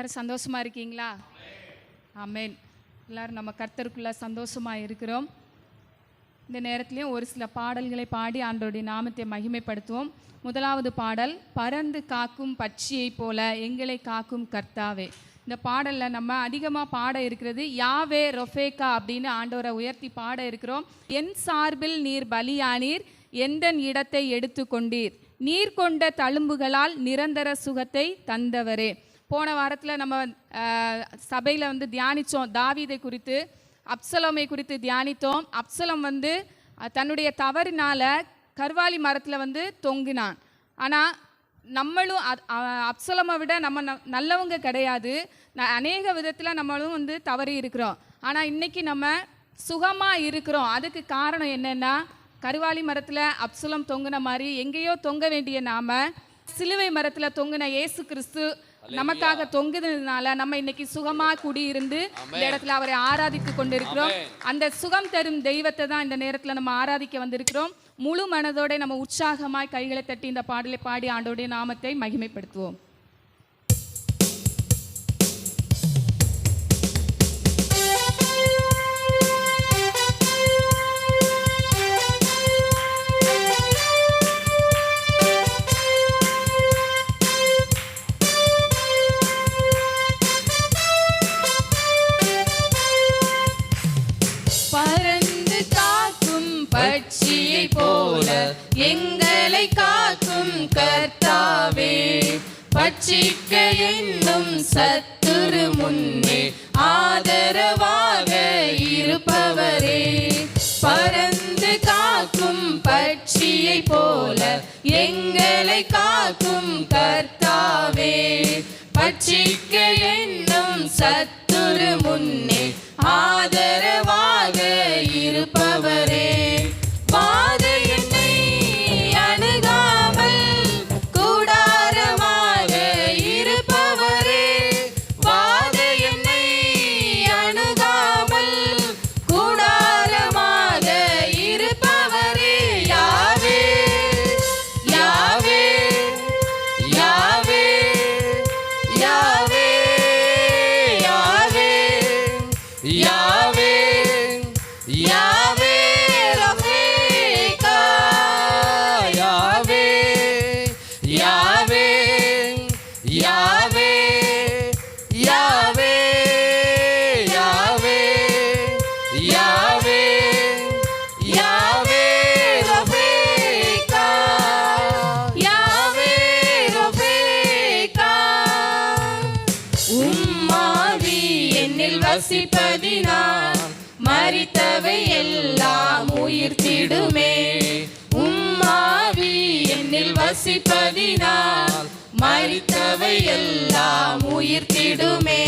எல்லாரும் சந்தோஷமா இருக்கீங்களா? ஆமென். எல்லாரும் நம்ம கர்த்தருக்குள்ள சந்தோஷமா இருக்கிறோம். இந்த நேரத்திலையும் ஒரு சில பாடல்களை பாடி ஆண்டோடைய நாமத்தை மகிமைப்படுத்துவோம். முதலாவது பாடல் பறந்து காக்கும் பட்சியைப் போல எங்களை காக்கும் கர்த்தாவே. இந்த பாடலில் நம்ம அதிகமாக பாட இருக்கிறது யாவே ரொஃபேக்கா அப்படின்னு ஆண்டோரை உயர்த்தி பாட இருக்கிறோம். என் சார்பில் நீர் பலியானீர் எந்த இடத்தை எடுத்து கொண்டீர் நீர் கொண்ட தழும்புகளால் நிரந்தர சுகத்தை தந்தவரே. போன வாரத்தில் நம்ம சபையில் வந்து தியானித்தோம் தாவீதை குறித்து அப்சலோமை குறித்து தியானித்தோம். அப்சலம் வந்து தன்னுடைய தவறினால் கர்வாலி மரத்தில் வந்து தொங்கினான். ஆனால் நம்மளும் அப்சலமை விட நம்ம நல்லவங்க கிடையாது. ந- அநேக விதத்தில் நம்மளும் வந்து தவறி இருக்கிறோம். ஆனால் இன்னைக்கு நம்ம சுகமாக இருக்கிறோம். அதுக்கு காரணம் என்னென்னா கருவாலி மரத்தில் அப்சலம் தொங்குன மாதிரி எங்கேயோ தொங்க வேண்டிய நாம சிலுவை மரத்தில் தொங்கின இயேசு கிறிஸ்து நமக்காக தொங்குனதுனால நம்ம இன்னைக்கு சுகமா குடியிருந்து இந்த இடத்துல அவரை ஆராதித்து கொண்டிருக்கிறோம். அந்த சுகம் தரும் தெய்வத்தை தான் இந்த நேரத்துல நம்ம ஆராதிக்க வந்திருக்கிறோம். முழு மனதோட நம்ம உற்சாகமாய் கைகளை தட்டி இந்த பாடலை பாடி ஆண்டோடைய நாமத்தை மகிமைப்படுத்துவோம். பட்சியை போல எங்களை காக்கும் கர்த்தாவே பட்சிக்க என்னும் சத்துரு முன்னே ஆதரவாக இருப்பவரே. பறந்து காக்கும் பட்சியை போல எங்களை காக்கும் கர்த்தாவே பட்சிக்க என்னும் சத்துரு முன்னே ஆத யாவே ரஃபீகா யாவே யாவே யாவே யாவே யாவே யாவே யாவே ரஃபீகா யாவே ரஃபீகா உம்மாவி என்னில் மறித்தவை எல்லாம் உயிர்த்திடுமே. உம்மாவி என்னில் வசிப்பதினால் மறித்தவை எல்லாம் உயிர்த்திடுமே.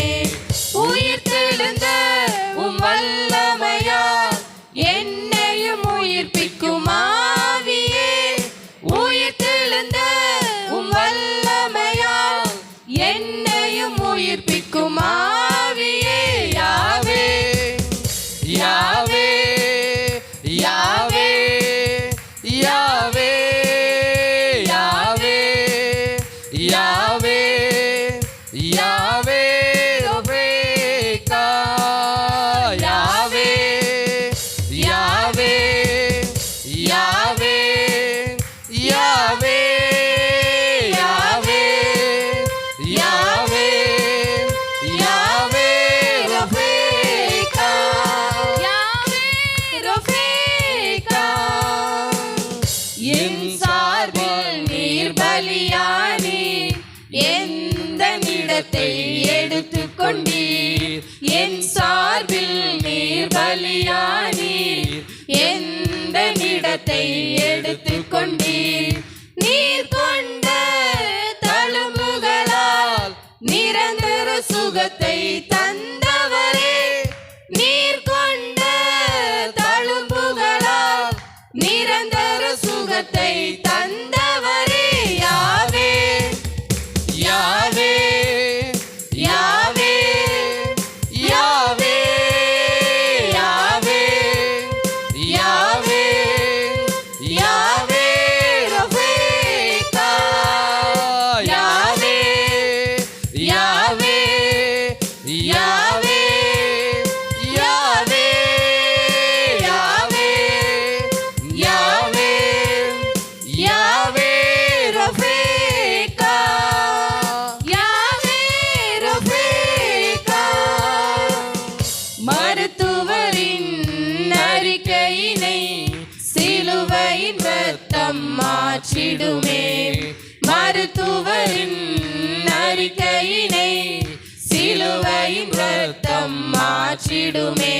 எந்த எடுத்து கொண்டீர் என் சார்பில் நீர் பலியானீர். எந்த இடத்தை எடுத்துக்கொண்டீர். நீர் கொண்ட தழும்புகளால் நிரந்தர சுகத்தை தந்த மாற்றிடுமே மருத்துவரின் அறிக்கையினை சிலுவையின் ரத்தம் மாற்றிடுமே.